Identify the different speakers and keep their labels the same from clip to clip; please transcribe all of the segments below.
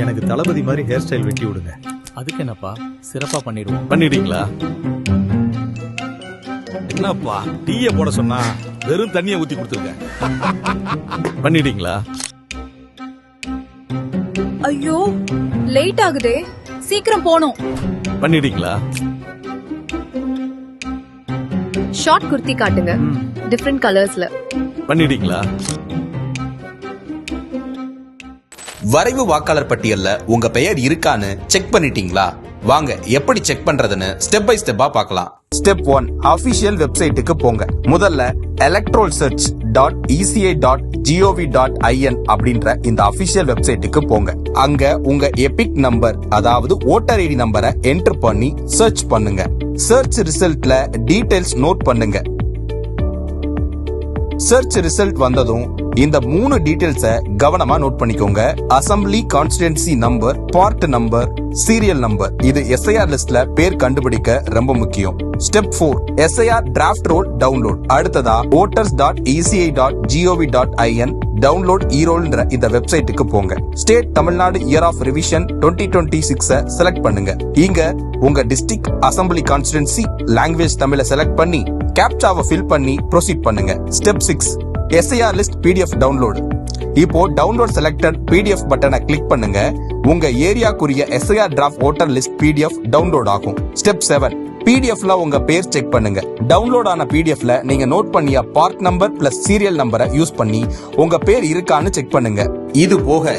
Speaker 1: எனக்கு தளபதி மாதிரி hair style வெட்டி விடுங்க.
Speaker 2: அதுக்கு என்னப்பா? சிறப்பா பண்ணிடுவோம்.
Speaker 1: பண்ணிடுங்களா என்னப்பா? டீய போட சொன்னா வெறும் தண்ணிய ஊத்தி கொடுத்துருக்க பண்ணிடுங்களா
Speaker 3: ஐயோ லேட் ஆகுதே. சீக்கிரம் போணும்
Speaker 1: பண்ணிடுங்களா
Speaker 4: ஷார்ட் குர்த்தி காட்டுங்க. டிஃப்ரெண்ட் கலர்ஸ்ல
Speaker 1: பண்ணிடுங்களா
Speaker 5: வரைவு வாக்காளர் பட்டியல்ல உங்க பெயர் இருக்கான்னு செக் பண்ணிட்டீங்களா? வாங்க எப்படி செக் பண்றதுன்னு ஸ்டெப் பை ஸ்டெப்பா பார்க்கலாம். ஸ்டெப் ஒன் அபிஷியல் வெப்சைட்டுக்கு போங்க. முதல்ல electoral search dot ECI dot GOV dot IN அப்படின்ற இந்த அபிஷியல் வெப்சைட்டுக்கு போங்க. அங்க உங்க எபிக் நம்பர் அதாவது ஓட்டர் ஐடி நம்பரை என்டர் பண்ணி சர்ச் பண்ணுங்க. சர்ச் ரிசல்ட்ல டீடைல்ஸ் நோட் பண்ணுங்க. சர்ச் ரிசல்ட் வந்ததும் இந்த மூணு டீடைல்ஸை கவனமா நோட் பண்ணிக்கோங்க. Assembly constituency number part number serial number இது எஸ்ஐஆர் லிஸ்ட்ல பேர் கண்டுபிடிக்க ரொம்ப முக்கியம். Step four SIR draft roll download அடுத்ததா voters dot ECI dot GOV dot IN download ஈரோல்ன்ற இந்த வெப்சைட்டுக்கு போங்க. State Tamil Nadu year of revision twenty twenty six select பண்ணுங்க. இங்க உங்க district assembly constituency language Tamil select பண்ணி கேப்சாவை ஃபில் பண்ணி ப்ரொசீட் பண்ணுங்க. Step six SIR list PDF download இப்போ டவுன்லோட் செலக்டட் பிடிஎஃப் பட்டனை கிளிக் பண்ணுங்க. உங்க ஏரியாக்குரிய SIR draft voter list PDF download ஆகும். ஸ்டெப் செவன் பிடிஎஃப்ல உங்க பேர் செக் பண்ணுங்க. டவுன்லோட் ஆன பிடிஎஃப்ல நீங்க நோட் பண்ணிய பார்ட் நம்பர் பிளஸ் சீரியல் நம்பரை யூஸ் பண்ணி உங்க பேர் இருக்கான்னு செக் பண்ணுங்க. இது போக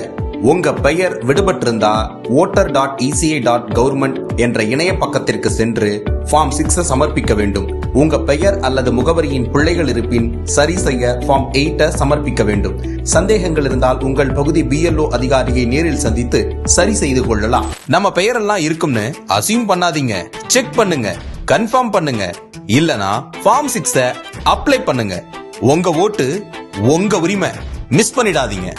Speaker 5: உங்க பெயர் விடுபட்டிருந்தா voter dot ECI dot government என்ற இணைய பக்கத்திற்கு சென்று ஃபார்ம் சிக்ஸ் சமர்ப்பிக்க வேண்டும். உங்க பெயர் அல்லது முகவரியின் பிள்ளைகள் இருப்பின் சரி செய்ய ஃபார்ம் எயிட்ட சமர்ப்பிக்க வேண்டும். சந்தேகங்கள் இருந்தால் உங்கள் பகுதி பிஎல்ஓ அதிகாரியை நேரில் சந்தித்து சரி செய்து கொள்ளலாம். நம்ம பெயரெல்லாம் இருக்கும்னு அசியூம் பண்ணாதீங்க. செக் பண்ணுங்க. கன்ஃபார்ம் பண்ணுங்க. இல்லனா ஃபார்ம் சிக்ஸ அப்ளை பண்ணுங்க. உங்க ஓட்டு உங்க உரிமை. மிஸ் பண்ணிடாதீங்க.